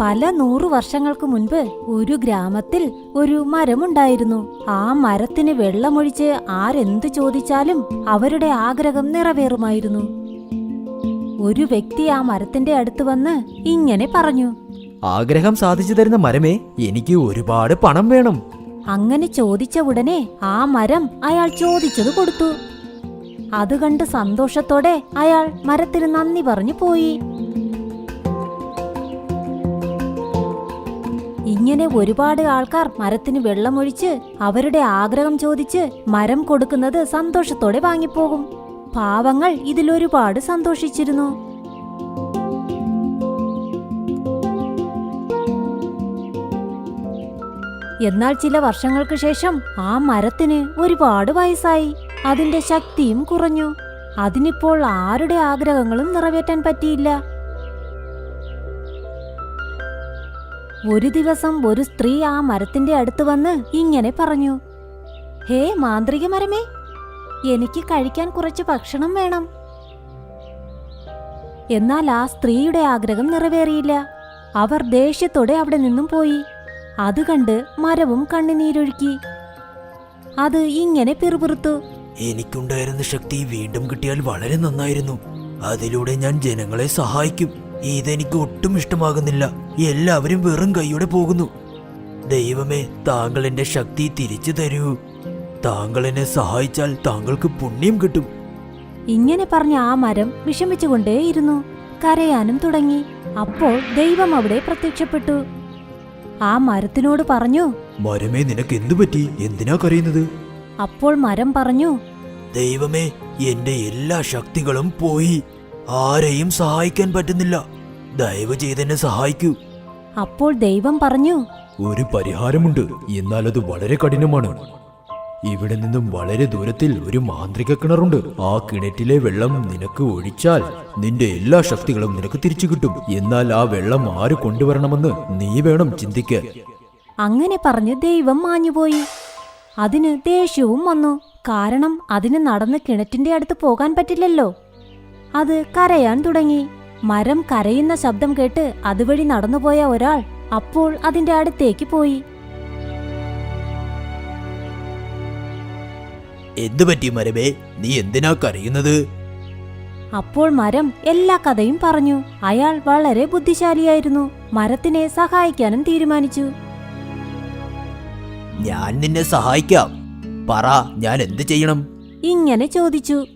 പല നൂറു വർഷങ്ങൾക്ക് മുൻപ് ഒരു ഗ്രാമത്തിൽ ഒരു മരമുണ്ടായിരുന്നു. ആ മരത്തിന് വെള്ളമൊഴിച്ച് ആരെന്തു ചോദിച്ചാലും അവരുടെ ആഗ്രഹം നിറവേറുമായിരുന്നു. ഒരു വ്യക്തി ആ മരത്തിന്റെ അടുത്ത് വന്ന് ഇങ്ങനെ പറഞ്ഞു. ആഗ്രഹം സാധിച്ചു തരുന്ന മരമേ എനിക്ക് ഒരുപാട് പണം വേണം. അങ്ങനെ ചോദിച്ച ഉടനെ ആ മരം അയാൾ ചോദിച്ചത് കൊടുത്തു. അത് കണ്ട് സന്തോഷത്തോടെ അയാൾ മരത്തിന് നന്ദി പറഞ്ഞു പോയി. ഇങ്ങനെ ഒരുപാട് ആൾക്കാർ മരത്തിന് വെള്ളമൊഴിച്ച് അവരുടെ ആഗ്രഹം ചോദിച്ച് മരം കൊടുക്കുന്നത് സന്തോഷത്തോടെ വാങ്ങിപ്പോകും. പാവങ്ങൾ ഇതിലൊരുപാട് സന്തോഷിച്ചിരുന്നു. എന്നാൽ ചില വർഷങ്ങൾക്ക് ശേഷം ആ മരത്തിന് ഒരുപാട് വയസ്സായി. അതിന്റെ ശക്തിയും കുറഞ്ഞു. അതിനിപ്പോൾ ആരുടെ ആഗ്രഹങ്ങളും നിറവേറ്റാൻ പറ്റിയില്ല. ഒരു ദിവസം ഒരു സ്ത്രീ ആ മരത്തിന്റെ അടുത്ത് വന്ന് ഇങ്ങനെ പറഞ്ഞു ഹേ മാന്ത്രിക മരമേ എനിക്ക് കഴിക്കാൻ കുറച്ച് ഭക്ഷണം വേണം. എന്നാൽ ആ സ്ത്രീയുടെ ആഗ്രഹം നിറവേറിയില്ല. അവർ ദേഷ്യത്തോടെ അവിടെ നിന്നും പോയി. അത് കണ്ട് മരവും കണ്ണുനീരൊഴുക്കി. അത് ഇങ്ങനെ പിറുപിറുത്തു. എനിക്കുണ്ടായിരുന്ന ശക്തി വീണ്ടും കിട്ടിയാൽ വളരെ നന്നായിരുന്നു. അതിലൂടെ ഞാൻ ജനങ്ങളെ സഹായിക്കും. ഇതെനിക്ക് ഒട്ടും ഇഷ്ടമാകുന്നില്ല. എല്ലാവരും വെറും കൈയോടെ പോകുന്നു. ദൈവമേ താങ്കൾ എന്റെ ശക്തി തിരിച്ചു തരൂ. താങ്കൾ എന്നെ സഹായിച്ചാൽ താങ്കൾക്ക് പുണ്യം കിട്ടും. ഇങ്ങനെ പറഞ്ഞ ആ മരം വിഷമിച്ചുകൊണ്ടേയിരുന്നു. കരയാനും തുടങ്ങി. അപ്പോൾ ദൈവം അവിടെ പ്രത്യക്ഷപ്പെട്ടു. ആ മരത്തിനോട് പറഞ്ഞു മരമേ നിനക്ക് എന്തു പറ്റി? എന്തിനാ കരയുന്നത്? അപ്പോൾ മരം പറഞ്ഞു ദൈവമേ എന്റെ എല്ലാ ശക്തികളും പോയി. ആരെയും സഹായിക്കാൻ പറ്റുന്നില്ല. ദയവ് ചെയ്തെന്നെ സഹായിക്കൂ. അപ്പോൾ ദൈവം പറഞ്ഞു. ഒരു പരിഹാരമുണ്ട്. എന്നാൽ അത് വളരെ കഠിനമാണ്. ഇവിടെ നിന്നും വളരെ ദൂരത്തിൽ ഒരു മാന്ത്രിക കിണറുണ്ട്. ആ കിണറ്റിലെ വെള്ളം നിനക്ക് ഒഴിച്ചാൽ നിന്റെ എല്ലാ ശക്തികളും നിനക്ക് തിരിച്ചു കിട്ടും. എന്നാൽ ആ വെള്ളം ആര് കൊണ്ടുവരണമെന്ന് നീ വേണം ചിന്തിക്കാൻ. അങ്ങനെ പറഞ്ഞ് ദൈവം മാഞ്ഞുപോയി. അതിന് ദേഷ്യവും വന്നു. കാരണം അതിന് നടന്ന് കിണറ്റിന്റെ അടുത്ത് പോകാൻ പറ്റില്ലല്ലോ. അത് കരയാൻ തുടങ്ങി. മരം കരയുന്ന ശബ്ദം കേട്ട് അതുവഴി നടന്നുപോയ ഒരാൾ അപ്പോൾ അതിന്റെ അടുത്തേക്ക് പോയി. എന്തു പറ്റി മരമേ? നീ എന്തിനാ കരയുന്നത്? അപ്പോൾ മരം എല്ലാ കഥയും പറഞ്ഞു. അയാൾ വളരെ ബുദ്ധിശാലിയായിരുന്നു. മരത്തിനെ സഹായിക്കാനും തീരുമാനിച്ചു. ഞാൻ നിന്നെ സഹായിക്കാം. പറ ഞാൻ എന്ത് ചെയ്യണം? ഇങ്ങനെ ചോദിച്ചു.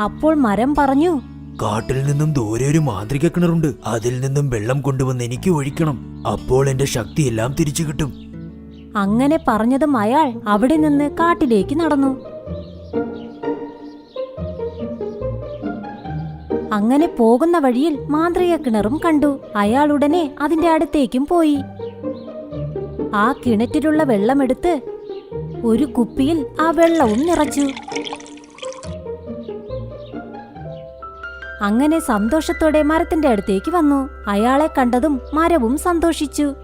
അപ്പോൾ മരം പറഞ്ഞു കാട്ടിൽ നിന്നും ദൂരെ ഒരു മാന്ത്രിക കിണറുണ്ട്. അതിൽ നിന്നും വെള്ളം കൊണ്ടുവന്ന് എനിക്ക് ഒഴിക്കണം. അപ്പോൾ എന്റെ ശക്തിയെല്ലാം തിരിച്ചു കിട്ടും. അങ്ങനെ പറഞ്ഞതും അയാൾ അവിടെ നിന്ന് കാട്ടിലേക്ക് നടന്നു. അങ്ങനെ പോകുന്ന വഴിയിൽ മാന്ത്രിക കിണറും കണ്ടു. അയാൾ ഉടനെ അതിന്റെ അടുത്തേക്കും പോയി. ആ കിണറ്റിലുള്ള വെള്ളമെടുത്ത് ഒരു കുപ്പിയിൽ ആ വെള്ളവും നിറച്ചു. അങ്ങനെ സന്തോഷത്തോടെ മരത്തിന്റെ അടുത്തേക്ക് വന്നു. അയാളെ കണ്ടതും മരവും സന്തോഷിച്ചു.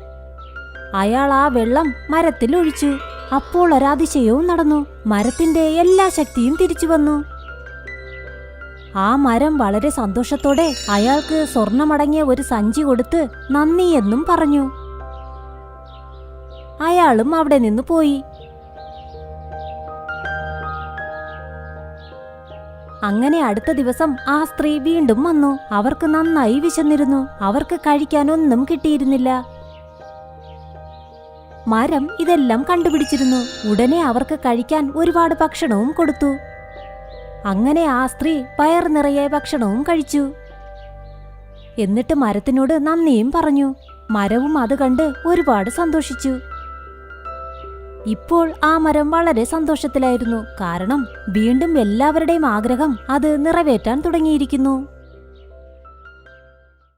അയാൾ ആ വെള്ളം മരത്തിൽ ഒഴിച്ചു. അപ്പോൾ ഒരാതിശയവും നടന്നു. മരത്തിന്റെ എല്ലാ ശക്തിയും തിരിച്ചു വന്നു. ആ മരം വളരെ സന്തോഷത്തോടെ അയാൾക്ക് സ്വർണമടങ്ങിയ ഒരു സഞ്ചി കൊടുത്ത് നന്ദി എന്നും പറഞ്ഞു. അയാളും അവിടെ നിന്ന് പോയി. അങ്ങനെ അടുത്ത ദിവസം ആ സ്ത്രീ വീണ്ടും വന്നു. അവർക്ക് നന്നായി വിശന്നിരുന്നു. അവർക്ക് കഴിക്കാനൊന്നും കിട്ടിയിരുന്നില്ല. മരം ഇതെല്ലാം കണ്ടുപിടിച്ചിരുന്നു. ഉടനെ അവർക്ക് കഴിക്കാൻ ഒരുപാട് ഭക്ഷണവും കൊടുത്തു. അങ്ങനെ ആ സ്ത്രീ പയർ നിറയെ ഭക്ഷണവും കഴിച്ചു. എന്നിട്ട് മരത്തിനോട് നന്ദിയും പറഞ്ഞു. മരവും അത് കണ്ട് ഒരുപാട് സന്തോഷിച്ചു. ഇപ്പോൾ ആ മരം വളരെ സന്തോഷത്തിലായിരുന്നു. കാരണം വീണ്ടും എല്ലാവരുടെയും ആഗ്രഹം അത് നിറവേറ്റാൻ തുടങ്ങിയിരിക്കുന്നു.